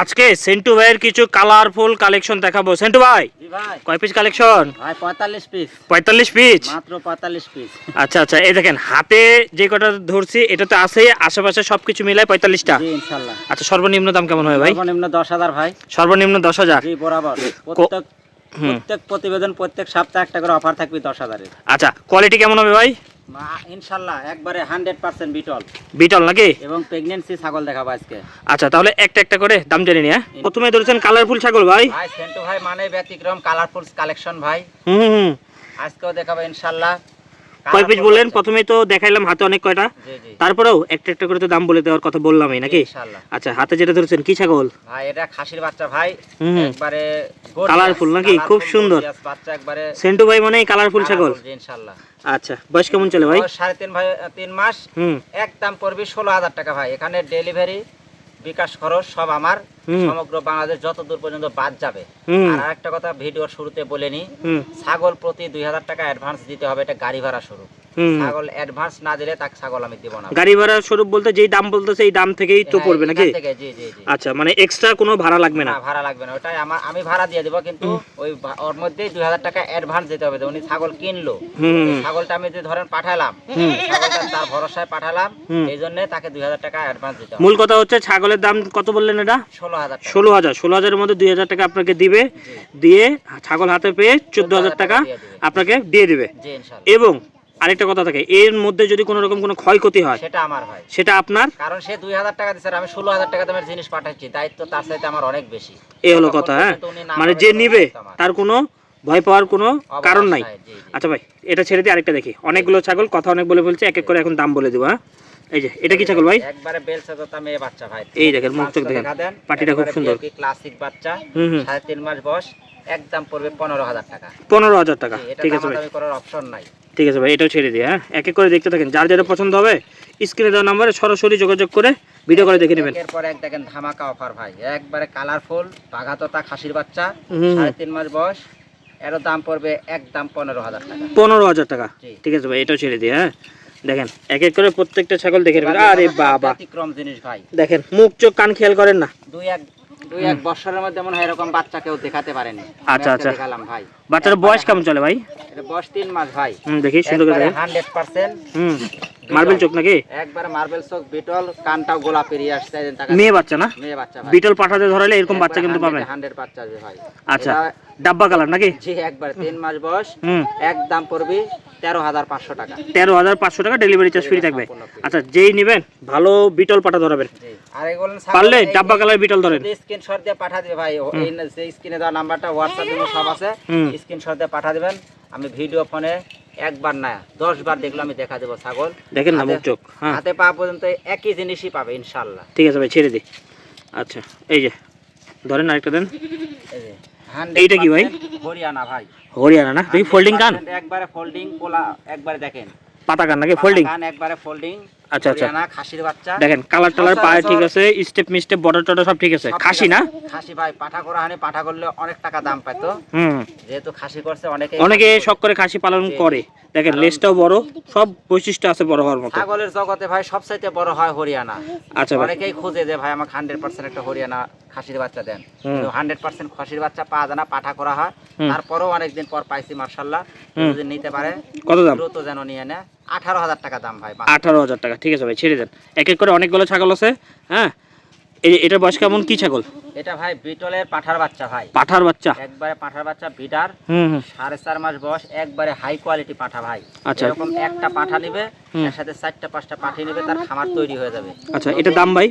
আজকে সেন্টু ভাইয়ের কিছু কালারফুল কালেকশন দেখাবো। সেন্টু ভাই কয় পিস কালেকশন? ভাই পঁয়তাল্লিশ পিস পঁয়তাল্লিশ পিস মাত্র পঁয়তাল্লিশ পিস আচ্ছা আচ্ছা এই দেখেন হাতে যে কটা ধরছি এটা তো আছে আশেপাশে সবকিছু মিলাই পঁয়তাল্লিশটা। আচ্ছা সর্বনিম্ন দাম কেমন হয় ভাই? সর্বনিম্ন দশ হাজার ভাই। সর্বনিম্ন দশ হাজার? বরাবর। প্রত্যেক প্রতিবেদন প্রত্যেক সপ্তাহে একটা করে অফার থাকবে দশ হাজারের। আচ্ছা কোয়ালিটি কেমন হবে ভাই? মা- ইনশাল্লাহ একবারে হান্ড্রেড পার্সেন্ট বিটল। বিটল নাকি? এবং প্রেগন্যান্সি ছাগল দেখাবো আজকে। আচ্ছা তাহলে একটা একটা করে দাম জেনে নিয়ে প্রথমে ধরেছেন কালারফুল ছাগল ভাই। ভাই সেন্টু ভাই মানে ব্যতিক্রম কালারফুল কালেকশন ভাই। হুম হুম। আজকেও দেখাবো ইনশাল্লাহ। কয় পিস বললেন। প্রথমে তো দেখাইলাম হাতে অনেক কয়টা। তারপরেও একটা একটা করে তো দাম বলে দেওয়ার কথা বললামই নাকি? আচ্ছা হাতে যেটা ধরেছেন কি ছাগল? ভাই এটা খাসির বাচ্চা ভাই। একবারে Colourful নাকি? খুব সুন্দর। বাচ্চা একবারে সেন্টু ভাই মানে কালারফুল ছাগল। ইনশাল্লাহ আচ্ছা বয়স কেমন চলে ভাই? সাড়ে তিন ভাই তিন মাস। হুম। একদম পড়বে ষোলো হাজার টাকা ভাই। এখানে ডেলিভারি বিকাশ খরচ সব আমার। সমগ্র বাংলাদেশ যত দূর পর্যন্ত বাদ যাবে। আর একটা কথা ভিডিওর শুরুতে বলে নি ছাগল প্রতি দুই হাজার টাকা অ্যাডভান্স দিতে হবে এটা গাড়ি ভাড়া শুরু। ছাগল অ্যাডভান্স না দিলে তাকে ছাগল আমি দিব না। গাড়ি ভাড়ার স্বরূপ বলতে যেই দাম বলতেছে এই দাম থেকেই তো হ্যাঁ, পড়বে নাকি? জি জি জি। আচ্ছা মানে এক্সট্রা কোনো ভাড়া লাগবে না? ভাড়া লাগবে না ওটাই আমার আমি ভাড়া দিয়ে দেবো কিন্তু ওই ওর মধ্যেই দুই হাজার টাকা অ্যাডভান্স দিতে হবে উনি ছাগল কিনলো। ছাগলটা আমি যদি ধরেন পাঠালাম ছাগলটা তার ভরসায় পাঠালাম এই জন্য তাকে দুই হাজার টাকা অ্যাডভান্স দিতে হবে। মূল কথা হচ্ছে ছাগলের দাম কত বললেন এটা? ষোলো হাজার ষোলো হাজার ষোলো হাজারের মধ্যে দুই হাজার টাকা আপনাকে দিবে দিয়ে ছাগল হাতে পেয়ে চোদ্দ হাজার টাকা আপনাকে দিয়ে দিবে। জি এবং আরেকটা কথা থাকে এর মধ্যে যদি কোনো রকম কোনো ক্ষয়ক্ষতি হয় সেটা আমার হয়। সেটা আপনার? কারণ সে দুই হাজার টাকা দিচ্ছে আর আমি ষোলো হাজার টাকা দামের জিনিস পাঠাচ্ছি দায়িত্ব তার সাথে আমার অনেক বেশি। এই হলো কথা হ্যাঁ? মানে যে নিবে তার কোনো ভয় পাওয়ার কোনো কারণ নাই। আচ্ছা ভাই এটা ছেড়ে দিয়ে আরেকটা দেখি। অনেকগুলো ছাগল কথা অনেক বলে বলছে এক এক করে এখন দাম বলে দেবো হ্যাঁ? এই যে এটা কি ছাগল ভাই? একবারে বেল সাজাতা মেয়ে বাচ্চা ভাই। এই দেখেন, মুখ চোখ দেখেন। পাটিটা খুব সুন্দর। ক্লাসিক বাচ্চা। সাড়ে তিন মাস বয়স একদম পড়বে পনেরো হাজার টাকা। পনেরো হাজার টাকা। ঠিক আছে ভাই। করার অপশন নাই। ঠিক আছে ভাই এটাও ছেড়ে দিয়ে হ্যাঁ? এক এক করে দেখতে থাকেন। যার যেটা পছন্দ হবে স্ক্রিনে দেওয়া নাম্বারে সরাসরি যোগাযোগ করে ভিডিও করে দেখে নেবেন। একের পর এক দেখেন ধামাকা অফার ভাই। একবারে কালারফুল বাঘাততা খাসির বাচ্চা। সাড়ে তিন মাস বয়স এর দাম পড়বে একদম পনেরো হাজার টাকা। পনেরো হাজার টাকা। ঠিক আছে ভাই এটাও ছেড়ে দিয়ে হ্যাঁ? দেখেন এক এক করে প্রত্যেকটা ছাগল দেখে আরে বাবা। জিনিস ভাই। দেখেন মুখ চোখ কান খেয়াল করেন না। দুই এক দুই এক বছরের মধ্যে মনে হয় এরকম বাচ্চা কেউ দেখাতে পারেনি। আচ্ছা, আচ্ছা। দেখালাম ভাই। বাচ্চার বয়স কেমন চলে ভাই? এটা বয়স তিন মাস ভাই। হুম দেখি সুন্দর করে দেখেন। হান্ড্রেড পার্সেন্ট হুম মার্বেল চোখ নাকি? একবার মার্বেল চোখ বিটল কানটাও গোলা পেরিয়ে আসছে। মেয়ে বাচ্চা না? মেয়ে বাচ্চা ভাই। বিটল পাঠাতে ধরালে এরকম বাচ্চা কিন্তু পাবেন। হান্ড্রেড বাচ্চা আছে ভাই। আচ্ছা ডাব্বা কালার নাকি? জি একবার তিন মাস বয়স। হুম। একদম পড়বি। তেরো হাজার পাঁচশো টাকা। তেরো হাজার পাঁচশো টাকা ডেলিভারি চার্জ ফ্রি থাকবে। আচ্ছা যেই নেবেন ভালো বিটল পাঠা ধরাবেন। আর পারলে ডাব্বা কালার বিটল ধরেন। স্ক্রিনশট দিয়ে পাঠা দিবে ভাই স্ক্রিনে দেওয়া নাম্বারটা হোয়াটসঅ্যাপ সব আছে। স্ক্রিনশট দিয়ে পাঠা দিবেন। আমি ভিডিও ফোনে একবার না দশ বার দেখলে আমি দেখা দেবো ছাগল। দেখেন না মুখ হাতে- চোখ হ্যাঁ। হাতে পা পর্যন্ত একই জিনিসই পাবে ইনশাল্লাহ ঠিক আছে ভাই ছেড়ে দিই আচ্ছা এই যে ধরেন আরেকটা দেন। এই যে, 100% এইটা কি ভাই? হরিয়ানা ভাই। হরিয়ানা না? তুমি ফোল্ডিং কান? একবারে ফোল্ডিং কোলা একবারে দেখেন। পাতা কান নাকি ফোল্ডিং একবারে ফোল্ডিং আচ্ছা আচ্ছা। খাসির বাচ্চা। দেখেন কালার টালার পায়ে ঠিক আছে স্টেপ মিস্টেপ বর্ডার টর্ডার সব ঠিক আছে। খাসি না? খাসি ভাই পাঠা করা হানি পাঠা করলে অনেক টাকা দাম পাইতো হুম। যেহেতু খাসি করছে অনেকে অনেকে শখ করে খাসি পালন করে। দেখেন লেজটাও বড় সব বৈশিষ্ট্য আছে বড় হওয়ার মতো। ছাগলের জগতে ভাই সবচাইতে বড় হয় হরিয়ানা। আচ্ছা অনেকেই খুঁজে যে ভাই আমাকে হান্ড্রেড পার্সেন্ট একটা হরিয়ানা খাসির বাচ্চা দেন। হান্ড্রেড পার্সেন্ট খাসির বাচ্চা পাওয়া যায় না পাঠা করা হয়। তারপরেও অনেকদিন পর পাইছি মার্শাল্লাহ। যদি নিতে পারে কত দাম? দ্রুত যেন নিয়ে নেয়। আঠারো হাজার টাকা দাম ভাই আঠারো হাজার টাকা ঠিক আছে ভাই ছেড়ে দেন। এক এক করে অনেকগুলো ছাগল আছে হ্যাঁ? এই যে বয়স কেমন? কি ছাগল? এটা ভাই বিটলের পাঠার বাচ্চা ভাই। পাঠার বাচ্চা? একবারে পাঠার বাচ্চা বিটার। সাড়ে চার মাস বয়স একবারে হাই কোয়ালিটি পাঠা ভাই। আচ্ছা। এরকম একটা পাঠা নিবে এর সাথে চারটা পাঁচটা পাঠি নিবে তার খামার তৈরি হয়ে যাবে। আচ্ছা এটার দাম ভাই?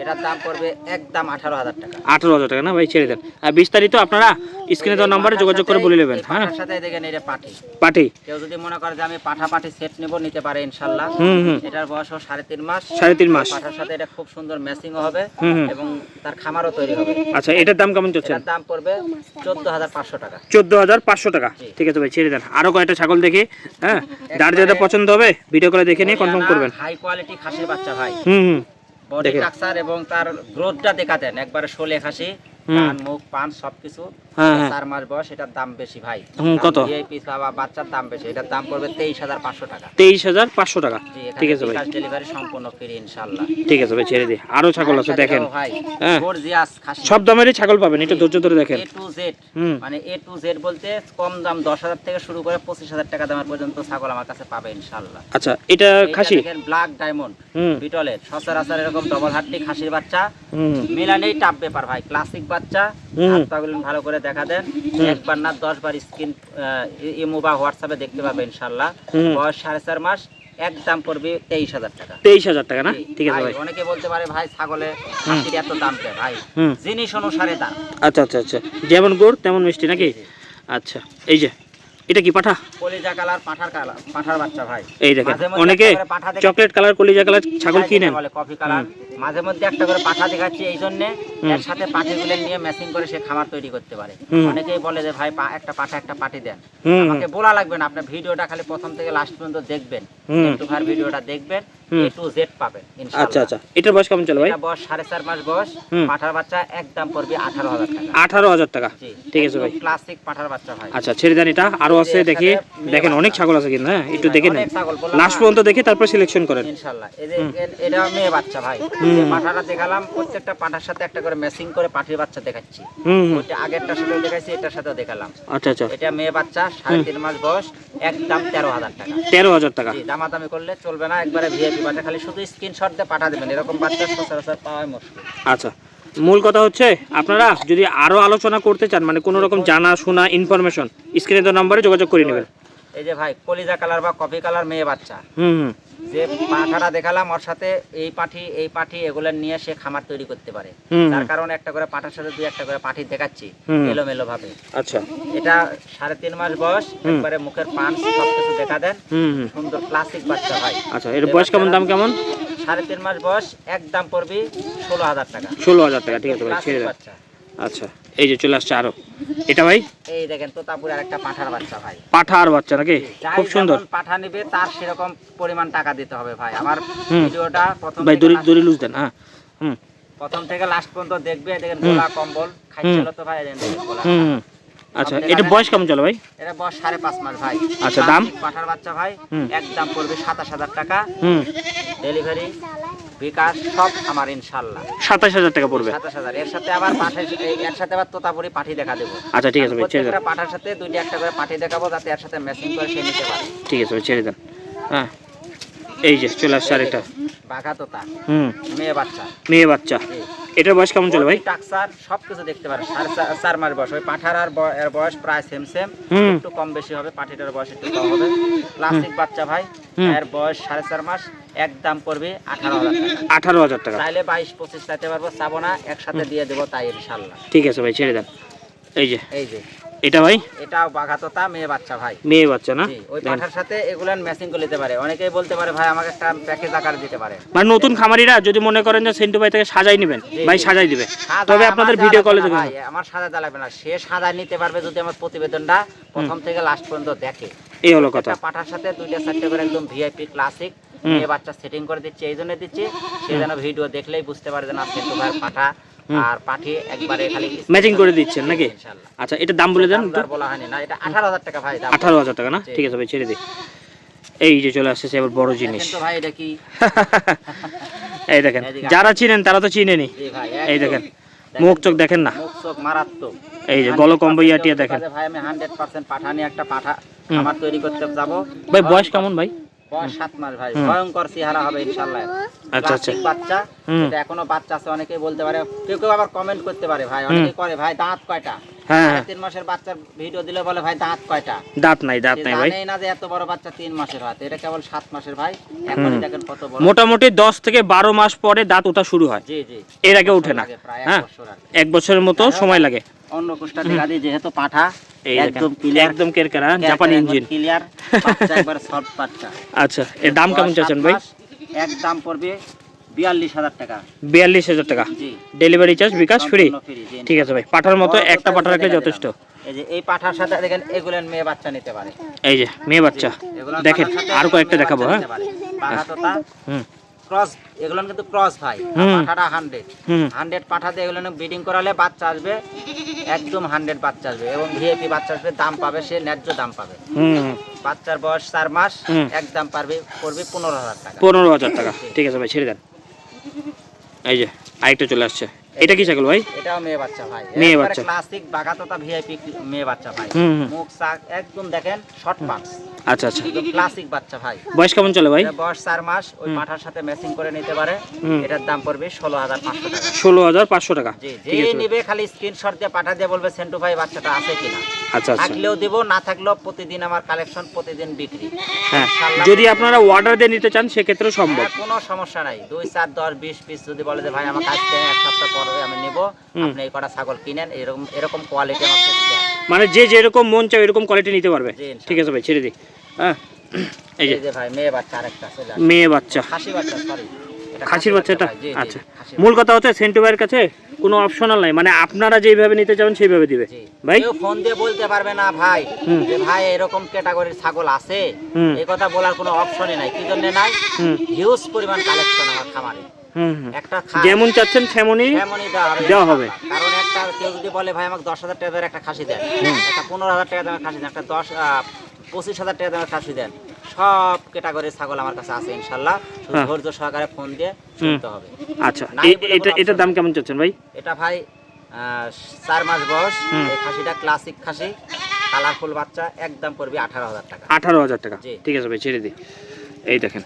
এটার দাম পড়বে একদম আঠারো হাজার টাকা। আঠারো হাজার টাকা না ভাই ছেড়ে দেন। আর বিস্তারিত আপনারা স্ক্রিনে দেওয়ার নাম্বারে যোগাযোগ করে বলে নেবেন হ্যাঁ? সাথে দেখেন এটা পাঠি। পাটি কেউ যদি মনে করে যে আমি পাঠা পাঠি সেট নিব নিতে পারে ইনশাল্লাহ। হুম হুম। এটার বয়স সাড়ে তিন মাস। সাড়ে তিন মাস। পাঠার সাথে এটা খুব সুন্দর ম্যাচিংও হবে এবং তার খামারও তৈরি হবে। আচ্ছা এটার দাম কেমন চলছে? এটার দাম পড়বে চোদ্দ হাজার পাঁচশো টাকা। চোদ্দ হাজার পাঁচশো টাকা। ঠিক আছে ভাই ছেড়ে দেন। আরও কয়েকটা ছাগল দেখি হ্যাঁ? যার যেটা পছন্দ হবে ভিডিও করে দেখে নিয়ে কনফার্ম করবেন। হাই কোয়ালিটি খাসির বাচ্চা ভাই। হুম হুম। বডি। স্ট্রাকচার এবং তার গ্রোথটা দেখাতেন একবারে শোলে খাসি। কান মুখ পান সবকিছু। হ্যাঁ, হ্যাঁ। চার মাস বয়স এটার দাম বেশি ভাই। কত? ভিআইপি বাচ্চার দাম বেশি এটার দাম পড়বে তেইশ হাজার পাঁচশো টাকা। তেইশ হাজার পাঁচশো টাকা। ঠিক আছে ভাই। ডেলিভারি সম্পূর্ণ ফ্রি ইনশাআল্লাহ। ঠিক আছে ভাই ছেড়ে দিই আরও ছাগল আছে দেখেন। ভাই হ্যাঁ। সব দামেরই ছাগল পাবেন একটু ধৈর্য ধরে দেখেন। এ টু জেড মানে এ টু জেড বলতে কম দাম দশ হাজার থেকে শুরু করে পঁচিশ হাজার টাকা দামের পর্যন্ত ছাগল আমার কাছে পাবে ইনশাল্লাহ আচ্ছা এটা খাসি? ব্ল্যাক ডায়মন্ড বিটলের সচরাচর এরকম ডবল হাড্ডি খাসির বাচ্চা। মিলানেই টাপ ব্যাপার ভাই ক্লাসিক বাচ্চা হুম। ভালো করে দেখা দেন। একবার না দশ বার স্ক্রিন ইমো বা হোয়াটসঅ্যাপে দেখতে পাবে ইনশাল্লাহ। বয়স সাড়ে চার মাস এক দাম পড়বে তেইশ হাজার টাকা। তেইশ হাজার টাকা না? ঠিক আছে ভাই অনেকে বলতে পারে ভাই ছাগলে খাসির এত দাম দেয় ভাই। হুম। জিনিস অনুসারে দাম। আচ্ছা আচ্ছা আচ্ছা। যেমন গুড় তেমন মিষ্টি নাকি? আচ্ছা এই যে এটা কি পাঠা? কলিজা কালার পাঠার কালার পাঠার বাচ্চা ভাই। এই দেখেন অনেকে চকলেট কালার কলিজা কালার ছাগল কিনে বলে কফি কালার। মাঝে মধ্যে একটা করে পাঠা দেখাচ্ছি এই জন্য। এর সাথে পাঠিগুলো নিয়ে ম্যাচিং করে সে খামার তৈরি করতে পারে। অনেকেই বলে যে ভাই একটা পাঠা একটা পাটি দেন। আমাকে বলা লাগবে না আপনার ভিডিওটা খালি প্রথম থেকে লাস্ট পর্যন্ত দেখবেন। একটু ভিডিওটা দেখবেন। এ টু জেড পাবেন আচ্ছা আচ্ছা। এটার বয়স কেমন চলে ভাই? বয়স সাড়ে চার মাস বয়স। পাঠার বাচ্চা একদম পড়বে আঠারো হাজার টাকা। আঠারো হাজার টাকা। ঠিক আছে ভাই। ক্লাসিক পাঠার বাচ্চা ভাই। আচ্ছা ছেড়ে দেন এটা। আরও আছে দেখি। সাথে দেখেন অনেক ছাগল আছে কিন্তু হ্যাঁ? একটু দেখে নেন। লাস্ট পর্যন্ত দেখে তারপর সিলেকশন করেন। ইনশাল্লাহ এই যে এ- এটা মেয়ে বাচ্চা ভাই। পাঠাটা দেখালাম প্রত্যেকটা পাঠার সাথে একটা করে ম্যাচিং করে পাঠির বাচ্চা দেখাচ্ছি। হুম আগেরটার সাথে দেখাইছি এটার সাথেও দেখালাম। আচ্ছা আচ্ছা। এটা মেয়ে বাচ্চা সাড়ে তিন মাস বয়স একদম তেরো হাজার টাকা। তেরো হাজার টাকা। দামাদামি করলে চলবে না একবারে ভিআইপি বাচ্চা খালি শুধু স্ক্রিনশট দিয়ে পাঠা দেবেন। এরকম বাচ্চা সচরাচর পাওয়াই মুশকিল। আচ্ছা মূল কথা হচ্ছে আপনারা যদি আরও আলোচনা করতে চান মানে কোনো রকম জানা শোনা ইনফরমেশন স্ক্রিনে তো নাম্বারে যোগাযোগ করে নেবেন। এই যে ভাই কলিজা কালার বা কফি কালার মেয়ে বাচ্চা। হুম হুম। যে পাঠাটা দেখালাম ওর সাথে এই পাঠি এই পাঠি এগুলো নিয়ে সে খামার তৈরি করতে পারে। তার। কারণে একটা করে পাঠার সাথে দুই একটা করে পাঠি দেখাচ্ছি এলোমেলো ভাবে আচ্ছা। এটা সাড়ে তিন মাস বয়স। একবারে মুখের পান সবকিছু দেখা দেন। সুন্দর ক্লাসিক বাচ্চা ভাই। আচ্ছা এর বয়স কেমন দাম কেমন? সাড়ে তিন মাস বয়স একদম পড়বি ষোলো হাজার টাকা। ষোলো হাজার টাকা ঠিক আছে ছেড়ে বাচ্চা। আচ্ছা এই যে চলে আসছে আরও। এটা ভাই? এই দেখেন তোতাপুরের একটা পাঠার বাচ্চা ভাই। পাঠা আর বাচ্চা নাকি? খুব সুন্দর। পাঠা নিবে তার সেরকম পরিমাণ টাকা দিতে হবে ভাই। আমার। ভিডিওটা প্রথম ভাই দড়ি দড়ি লুজ দেন হ্যাঁ। হুম। প্রথম থেকে লাস্ট পর্যন্ত দেখবে দেখেন। গোলা কম্বল খাইছিল তো ভাই দেখেন গোলা। হুম। আচ্ছা এটা বয়স কেমন চলে ভাই? এটা বয়স সাড়ে পাঁচ মাস ভাই। আচ্ছা, দাম? পাঠার বাচ্চা ভাই হুম। একদম পড়বে সাতাশ হাজার টাকা। হুম। ডেলিভারি বিকাশ সব আমার ইনশাল্লাহ সাতাশ হাজার টাকা পড়বে। সাতাশ হাজার। এর সাথে আবার পাঠে এর সাথে আবার তোতাপুরি পাঠি দেখা দেবো। আচ্ছা ঠিক আছে প্রত্যেকটা পাঠার সাথে দুইটা একটা করে পাঠি দেখাবো যাতে এর সাথে ম্যাচিং করে সে নিতে পারে। ঠিক আছে ছেড়ে দেন। হ্যাঁ। এই যে চলে আসছে আরেকটা। হুম। মেয়ে বাচ্চা। মেয়ে বাচ্চা। এটার বয়স কেমন চলে ভাই? টাকসার সবকিছু দেখতে পারে চার মাস বয়স ওই পাঠার আর এর বয়স প্রায় সেম সেম একটু কম বেশি হবে। পাঠিটার বয়স একটু কম হবে। প্লাস্টিক বাচ্চা ভাই। এর বয়স সাড়ে চার মাস। একদম পড়বে আঠারো হাজার আঠারো হাজার টাকা। চাইলে বাইশ পঁচিশ চাইতে পারব। চাবো না একসাথে দিয়ে দেবো তাই ইনশাল্লাহ ঠিক আছে ভাই ছেড়ে দেন। এই যে। এই যে। এটা ভাই? এটাও বাঘাতোতা মেয়ে বাচ্চা ভাই। মেয়ে বাচ্চা না? ওই পাঠার সাথে এগুলান ম্যাচিং করে নিতে পারে। অনেকেই বলতে পারে ভাই আমাকে একটা প্যাকেজ আকার দিতে পারে। মানে নতুন খামারিরা যদি মনে করেন যে সেন্টু ভাই থেকে সাজাই নেবেন ভাই সাজাই দিবে। তবে আপনাদের ভিডিও কলে দেখুন। ভাই, আমার দেওয়া লাগবে না। সে সাদা নিতে পারবে যদি আমার প্রতিবেদনটা প্রথম থেকে লাস্ট পর্যন্ত দেখে। এই হলো কথা। পাঠার সাথে দুইটা চারটে করে একদম ভিআইপি ক্লাসিক মেয়ে বাচ্চা সেটিং করে দিচ্ছে এই জন্য দিচ্ছি। সে যেন ভিডিও দেখলেই বুঝতে পারে যে না সেন্টু ভাইয়ের পাঠা। আর পাঠি একবারে খালি ম্যাচিং করে দিচ্ছেন নাকি? আচ্ছা এটা দাম বলে দেন। দাম বলা হয়নি না এটা আঠারো হাজার টাকা ভাই দাম আঠারো হাজার টাকা না? ঠিক আছে ভাই ছেড়ে দিই। এই যে চলে আসছে এবার বড় জিনিস। ভাই এটা কি? এই দেখেন যারা চিনেন তারা তো চিনেনি। এই দেখেন মুখ চোখ দেখেন না। মুখ চোখ মারাত্মক। এই যে গল কম্বো ইয়াটিয়া দেখেন। ভাই আমি হান্ড্রেড পার্সেন্ট পাঠানি একটা পাঠা আমার তৈরি করতে যাব। ভাই বয়স কেমন ভাই? বয়স সাত মাস ভাই ভয়ঙ্কর চেহারা হবে ইনশাল্লাহ আচ্ছা, আচ্ছা। বাচ্চা এটা এখনও বাচ্চা আছে অনেকেই বলতে পারে কেউ কেউ আবার কমেন্ট করতে পারে ভাই অনেকেই করে ভাই দাঁত কয়টা? হ্যাঁ সাড়ে হ্যাঁ। তিন মাসের বাচ্চার ভিডিও দিলে বলে ভাই দাঁত কয়টা? দাঁত নাই দাঁত নাই ভাই। না যে এত বড় বাচ্চা তিন মাসের হয় এটা কেবল সাত মাসের ভাই। এখনই দেখেন কত বড়। মোটামুটি দশ থেকে বারো মাস পরে দাঁত ওঠা শুরু হয়। জি জি। এর আগে ওঠে না। প্রায় হ্যাঁ। এক বছরের মতো সময় লাগে। অন্য কোষ্টা দেখা দিই যেহেতু পাঠা একদম ক্লিয়ার একদম কেরকেরা জাপানি ইঞ্জিন ক্লিয়ার বাচ্চা একবার সফট বাচ্চা। আচ্ছা এর দাম কেমন চাচ্ছেন ভাই? এক দাম পড়বে বিয়াল্লিশ হাজার টাকা। বিয়াল্লিশ হাজার টাকা। ডেলিভারি চার্জ বিকাশ ফ্রি ঠিক আছে ভাই পাঠার মতো একটা পাঠা রাখলে যথেষ্ট। এই যে এই পাঠার সাথে দেখেন এগুলেন মেয়ে বাচ্চা নিতে পারে। এই যে মেয়ে বাচ্চা। দেখেন আরও কয়েকটা দেখাবো হ্যাঁ? হুম। ক্রস এগুলো কিন্তু ক্রস ভাই। পাঠাটা হান্ড্রেড হান্ড্রেড পাঠাতে এগুলো ব্রিডিং করালে বাচ্চা আসবে একদম হান্ড্রেড বাচ্চা আসবে। এবং ভিএপি বাচ্চা আসবে দাম পাবে সে ন্যায্য দাম পাবে। বাচ্চার বয়স চার মাস এক দাম পারবে পড়বে পনেরো হাজার টাকা। পনেরো হাজার টাকা। ঠিক আছে ভাই ছেড়ে দেন। এই যে আরেকটা চলে আসছে। এটা কি ছাগল ভাই? এটাও মেয়ে বাচ্চা ভাই। মেয়ে বাচ্চা। ক্লাসিক বাগাততা ভিআইপি মেয়ে বাচ্চা ভাই। মুখ চাক একদম দেখেন শর্ট পাস আচ্ছা আচ্ছা। ক্লাসিক বাচ্চা ভাই। বয়স কেমন চলে ভাই? বয়স 4 মাস ওই মাঠার সাথে ম্যাচিং করে নিতে পারে। এটার দাম পড়বে ষোলো হাজার পাঁচশো টাকা। ষোলো হাজার পাঁচশো টাকা। জি জি যে নিবে খালি স্ক্রিনশট দিয়ে পাঠা দিয়ে বলবে সেন্টু ভাই বাচ্চাটা আছে কিনা? আচ্ছা আচ্ছা। থাকলেও দিব না থাকলেও প্রতিদিন আমার কালেকশন প্রতিদিন বিক্রি। হ্যাঁ যদি আপনারা অর্ডার দিয়ে নিতে চান সেক্ষেত্রেও সম্ভব। হ্যাঁ, কোনো সমস্যা নাই। দুই চার দশ বিশ পিস যদি বলে যে ভাই আমার কাছ থেকে এক সপ্তাহ পরে আমি নেব আপনি এই কটা ছাগল কিনেন এরকম এরকম কোয়ালিটি আমার মানে যে যেরকম মন চায় এরকম কোয়ালিটি নিতে পারবে? ঠিক আছে ভাই ছেড়ে দিই। হ্যাঁ এই যে। ভাই মেয়ে বাচ্চা আরেকটা মেয়ে বাচ্চা। খাসি বাচ্চা সরি খাসির বাচ্চাটা? আচ্ছা। মূল কথা হচ্ছে সেন্টু ভাইয়ের কাছে কোনো অপশনাল নাই। মানে আপনারা যেভাবে নিতে চান সেইভাবে দিবে। ভাই? ফোন দিয়ে বলতে পারবে না ভাই যে ভাই এরকম ক্যাটাগরির ছাগল আছে? এই কথা বলার কোনো অপশনই নাই। কি জন্য নাই? হিউজ পরিমাণ কালেকশন আমার খামারে। একটা যেমন চাচ্ছেন তেমনই দেওয়া হবে। দেওয়া হবে। কারণ একটা কেউ যদি বলে ভাই আমাকে দশ হাজার টাকা একটা খাসি দেন। একটা পনেরো হাজার টাকা দামের খাসি দেন। একটা দশ পঁচিশ হাজার টাকা দামের খাসি দেন। সব ক্যাটাগরির ছাগল আমার কাছে আছে ইনশাল্লাহ। হ্যাঁ। ধৈর্য সহকারে ফোন দিয়ে শুনতে হবে। আচ্ছা এটা এটার দাম কেমন চাচ্ছেন ভাই? এটা ভাই চার মাস বয়স। এই খাসিটা ক্লাসিক খাসি। কালারফুল বাচ্চা একদম পড়বে আঠারো হাজার টাকা। আঠারো হাজার টাকা। ঠিক আছে ভাই ছেড়ে দিই। এই দেখেন।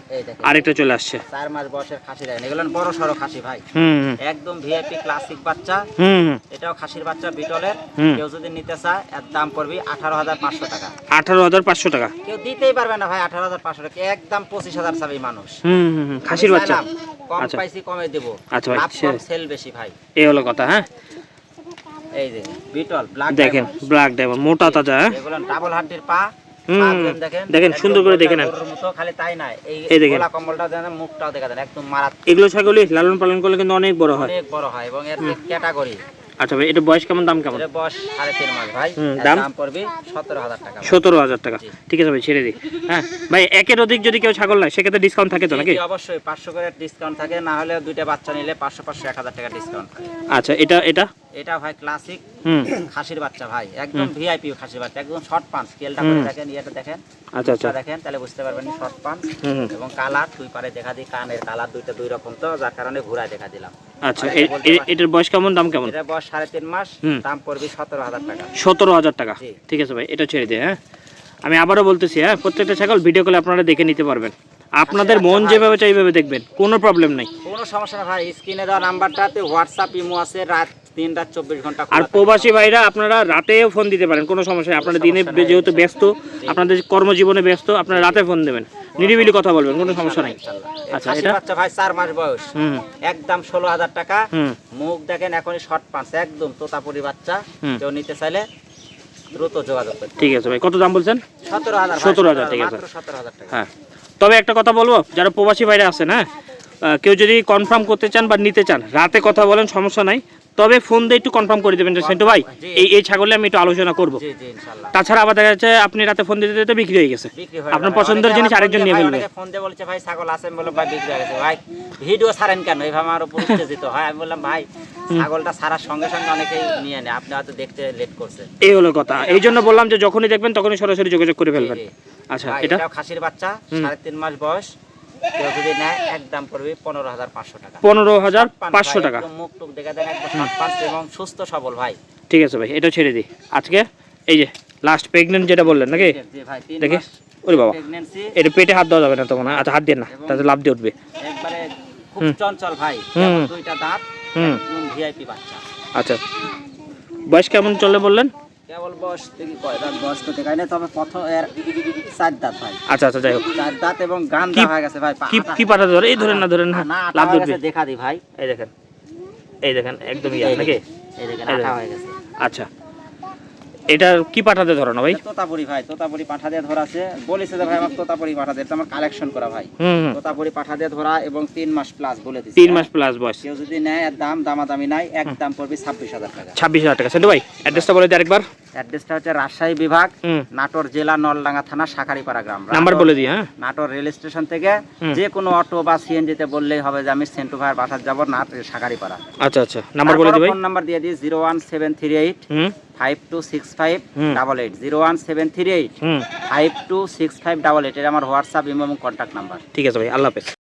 আরেকটা চলে আসছে। চার মাস বয়সের খাসি দেখেন এগুলো বড় সড়ো খাসি ভাই। একদম ভিআইপি ক্লাসিক বাচ্চা। এটাও খাসির বাচ্চা বিটলের। কেউ যদি নিতে চায় এর দাম পড়বে আঠারো হাজার পাঁচশো টাকা। আঠারো হাজার পাঁচশো টাকা। কেউ দিতেই পারবে না ভাই আঠারো হাজার পাঁচশো টাকা। একদম পঁচিশ হাজার চাবি মানুষ। খাসির বাচ্চা। কম আচ্ছা। পাইছি কমে দেবো। আচ্ছা ভাই, সেল বেশি ভাই। এই হলো কথা হ্যাঁ? এই যে বিটল ব্ল্যাক দেখেন ব্ল্যাক ডায়মন্ড মোটা তাজা হ্যাঁ? এগুলো ডাবল হাড্ডির পা। দেখেন সুন্দর করে দেখে নেন। খালি তাই নাই। এই দেখেন। কম্বলটা দেন মুখটাও দেখা দেন একদম মারাত এগুলো ছাগলই লালন পালন করলে কিন্তু অনেক বড় হয়। অনেক বড় হয় এবং এর ক্যাটাগরি। আচ্ছা ভাই এটা বয়স কেমন দাম কেমন? বয়স সাড়ে তিন মাস ভাই। দাম? দাম পড়বে সতেরো হাজার টাকা। সতেরো হাজার টাকা। ঠিক আছে ভাই ছেড়ে দিই। হ্যাঁ ভাই একের অধিক যদি কেউ ছাগল নেয় সেক্ষেত্রে ডিসকাউন্ট থাকে তো নাকি? অবশ্যই পাঁচশো করে ডিসকাউন্ট থাকে না হলে দুইটা বাচ্চা নিলে পাঁচশো পাঁচশো এক হাজার টাকা ডিসকাউন্ট আচ্ছা এটা এটা? এটা ভাই ক্লাসিক খাসির বাচ্চা ভাই একদম ভিআইপি খাসির বাচ্চা একদম শর্ট পান স্কেলটা করে দেখেন ইয়েটা দেখেন। আচ্ছা আচ্ছা। দেখেন তাহলে বুঝতে পারবেন শর্ট পান হুম হুম। এবং কালার দুই পারে দেখা দিই কানের কালার দুইটা দুই রকম তো যার কারণে ঘুরায় দেখা দিলাম। আচ্ছা এটার বয়স কেমন দাম কেমন? এটা বয়স সাড়ে তিন মাস দাম পড়বে সতেরো হাজার টাকা। সতেরো হাজার টাকা। ঠিক আছে ভাই এটা ছেড়ে দিয়ে হ্যাঁ? আমি আবারও বলতেছি হ্যাঁ প্রত্যেকটা ছাগল ভিডিও কলে আপনারা দেখে নিতে পারবেন। আপনাদের মন আচ্ছা, যেভাবে চাই এইভাবে দেখবেন কোনো প্রবলেম নাই। কোনো সমস্যা না ভাই স্ক্রিনে দেওয়া নাম্বারটাতে হোয়াটসঅ্যাপ ইমো আছে রাত তিন রাত চব্বিশ ঘণ্টা আর প্রবাসী ভাইরা আপনারা রাতেও ফোন দিতে পারেন কোনো সমস্যা নেই। আপনারা দিনে যেহেতু ব্যস্ত আপনাদের কর্মজীবনে ব্যস্ত আপনারা রাতে ফোন দেবেন। নিরিবিলি কথা বলবেন কোনো সমস্যা নাই। আচ্ছা, এটা? বাচ্চা ভাই চার মাস বয়স। একদম ষোলো হাজার টাকা। হুম। মুখ দেখেন এখনই শর্ট পাঁচ একদম তোতাপুরি বাচ্চা। কেউ নিতে চাইলে দ্রুত যোগাযোগ ঠিক আছে ভাই কত দাম বলছেন? সতেরো হাজার 17,000 ঠিক আছে। মাত্র সতেরো হাজার টাকা। হ্যাঁ। তবে একটা কথা বলব যারা প্রবাসী বাইরে আছেন হ্যাঁ কেউ যদি কনফার্ম করতে চান বা নিতে চান রাতে কথা বলেন সমস্যা নাই। তবে ফোন দিয়ে একটু কনফার্ম করে দেবেন সেন্টু ভাই এই এই ছাগলে আমি একটু আলোচনা করব। তাছাড়া আবার দেখা যাচ্ছে আপনি রাতে ফোন দিতে দিতে বিক্রি হয়ে গেছে। আপনার পছন্দের জিনিস আরেকজন নিয়ে ফেলবে। ফোন দিয়ে বলছে ভাই ছাগল আছে? বললাম ভাই বিক্রি হয়ে গেছে। ভাই ভিডিও ছাড়েন কেন? এইভাবে আমার উপর উত্তেজিত। হয় আমি বললাম ভাই ছাগলটা ছাড়ার সঙ্গে সঙ্গে অনেকেই নিয়ে নেয়। আপনি হয়তো দেখতে লেট করছেন এই হলো কথা। এই জন্য বললাম যে যখনই দেখবেন তখনই সরাসরি যোগাযোগ করে ফেলবেন। আচ্ছা এটা? খাসির বাচ্চা সাড়ে তিন মাস বয়স। কেউ যদি নেয় একদম পড়বে পনেরো হাজার পাঁচশো টাকা। পনেরো হাজার পাঁচশো টাকা। মুখ টুক দেখে দেন একদম শর্ট এবং সুস্থ সবল ভাই। ঠিক আছে ভাই এটা ছেড়ে দিই। আজকে এই যে লাস্ট প্রেগনেন্ট যেটা বললেন নাকি? দেখি। ওরে বাবা। এটা পেটে হাত দেওয়া যাবে না তো মনে আচ্ছা হাত দিয়ে না তাতে লাভ দিয়ে উঠবে। একবারে খুব হুম। চঞ্চল ভাই দুইটা দাঁত হুম। ভিআইপি বাচ্চা। আচ্ছা। বয়স কেমন চলে বললেন? কেবল বয়স দেখি কয় দাঁত বয়স তো দেখায় না তবে প্রথম এর চার দাঁত ভাই। আচ্ছা আচ্ছা যাই হোক। চার দাঁত এবং গান দেখা হয়ে গেছে ভাই কি কি পাঠাতে ধরে? এই ধরেন না ধরেন না। না লাভ হয়ে দেখা দি ভাই। এই দেখেন এই দেখেন একদম ইয়া নাকি? এই দেখেন আটা হয়ে গেছে। আচ্ছা। এটা কি পাঠাতে ধরো না ভাই? তোতাপুরি ভাই তোতাপুরি পাঠা দিয়ে ধরা আছে বলেছে যে ভাই আমার তোতাপুরি পাঠা দিয়ে আমার কালেকশন করা ভাই। তোতাপুরি পাঠা দিয়ে ধরা এবং তিন মাস প্লাস বলে দিচ্ছি তিন মাস প্লাস বয়স। কেউ যদি নেয় দাম দামাদামি নাই এক দাম পড়বে ছাব্বিশ হাজার টাকা। ছাব্বিশ হাজার টাকা সেটা ভাই অ্যাড্রেসটা বলে দিই আরেকবার। অ্যাড্রেসটা হচ্ছে রাজশাহী বিভাগ নাটোর জেলা নলডাঙ্গা থানা শাখারিপাড়া গ্রাম। নাম্বার বলে দিই হ্যাঁ? নাটোর রেল স্টেশন থেকে যে কোনো অটো বা সিএনজিতে বললেই হবে যে আমি সেন্টু ভাইয়ের বাসার যাব নাট শাখারিপাড়া। আচ্ছা আচ্ছা। নাম্বার বলে দিই ভাই। ফোন নাম্বার দিয়ে দিই zero one seven three eight five two six five double eight. Zero one seven three eight five two six five double eight. এটা আমার হোয়াটসঅ্যাপ ইমো এবং কন্ট্যাক্ট নাম্বার ঠিক আছে ভাই আল্লাহ হাফেজ।